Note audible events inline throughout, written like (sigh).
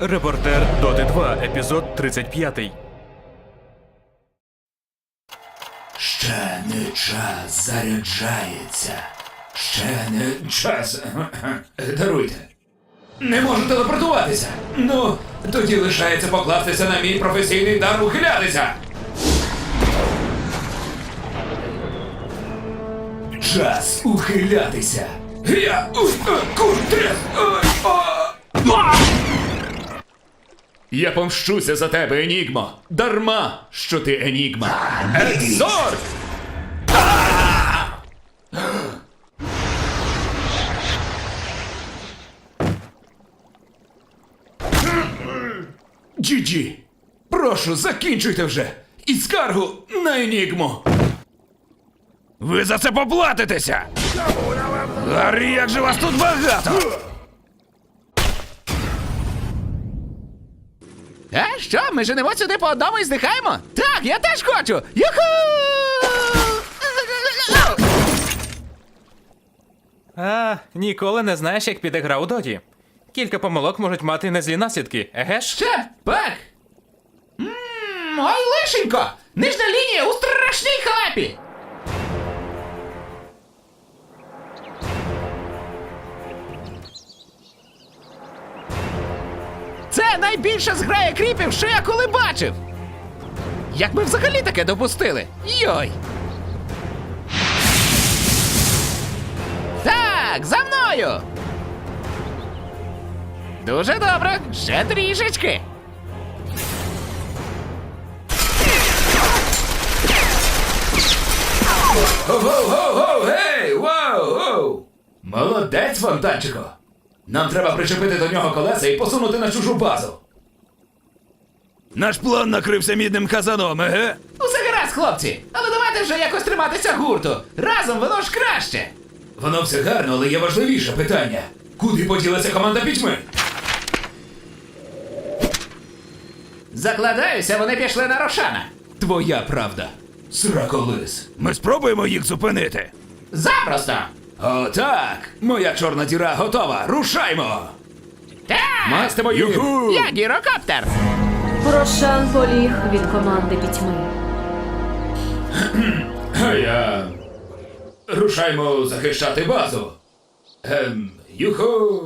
Репортер Доти 2, епізод 35. Ще не час заряджається. Ще не час. (coughs) Даруйте. Не можу телепортуватися. Ну, тоді лишається покластися на мій професійний дар ухилятися. Час ухилятися. Я. Ой, Я помщуся за тебе, Енігмо. Дарма, що ти Енігма. Екзорт! Джі-джі, прошу, закінчуйте вже. І скаргу на Енігму. Ви за це поплатитеся! Гарі, як же вас тут багато! Що, ми женемо сюди по одному і здихаємо? Так, я теж хочу! Юху! А, ніколи не знаєш, як піде гра у доті. Кілька помилок можуть мати незлі наслідки, еге ж? Ще, пак! Ммм, ой, лишенько! Нижня лінія у страшній халепі! Це найбільша зграя кріпів, що я коли бачив! Як ми взагалі таке допустили? Йой! Так, за мною! Дуже добре, ще трішечки. Гоу-гоу-гоу, гей! Воу-воу! Молодець, фонтанчико! Нам треба причепити до нього колеса і посунути на чужу базу. Наш план накрився мідним казаном, еге? Усе гаразд, хлопці, але давайте вже якось триматися гурту. Разом воно ж краще. Воно все гарно, але є важливіше питання. Куди поділася команда пітьми? Закладаюся, вони пішли на Рошана. Твоя правда. Сраколис. Ми спробуємо їх зупинити. Запросто! О, так! Моя чорна діра готова! Рушаймо! Так! Мастимо їм! Я гірокоптер! Рошан поліг від команди пітьми. А я... Рушаймо захищати базу. Ем, юху!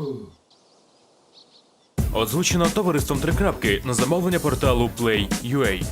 Озвучено товариством Трикрапки на замовлення порталу Play.ua.